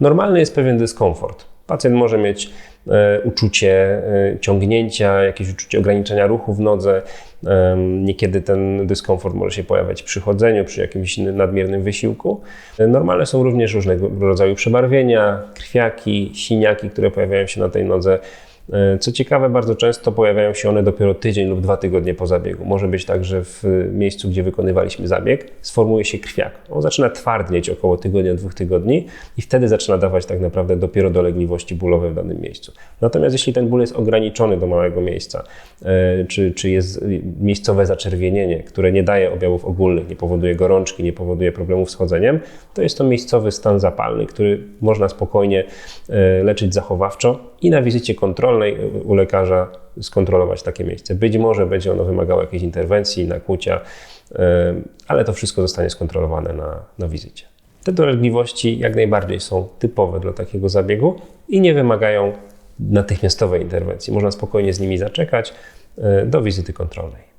Normalny jest pewien dyskomfort. Pacjent może mieć e, uczucie e, ciągnięcia, jakieś uczucie ograniczenia ruchu w nodze. Niekiedy ten dyskomfort może się pojawiać przy chodzeniu, przy jakimś nadmiernym wysiłku. E, Normalne są również różnego rodzaju przebarwienia, krwiaki, siniaki, które pojawiają się na tej nodze. E, Co ciekawe, bardzo często pojawiają się one dopiero tydzień lub dwa tygodnie po zabiegu. Może być tak, że w miejscu, gdzie wykonywaliśmy zabieg, sformuje się krwiak. On zaczyna twardnieć około tygodnia, dwóch tygodni i wtedy zaczyna dawać tak naprawdę dopiero dolegliwości bólowe w danym miejscu. Natomiast jeśli ten ból jest ograniczony do małego miejsca, e, czy, czy jest miejscowe zaczerwienienie, które nie daje objawów ogólnych, nie powoduje gorączki, nie powoduje problemów z chodzeniem, to jest to miejscowy stan zapalny, który można spokojnie e, leczyć zachowawczo i na wizycie kontrolnej u lekarza skontrolować takie miejsce. Być może będzie ono wymagało jakiejś interwencji, nakłucia, ale to wszystko zostanie skontrolowane na, na wizycie. Te dolegliwości jak najbardziej są typowe dla takiego zabiegu i nie wymagają natychmiastowej interwencji. Można spokojnie z nimi zaczekać e, do wizyty kontrolnej.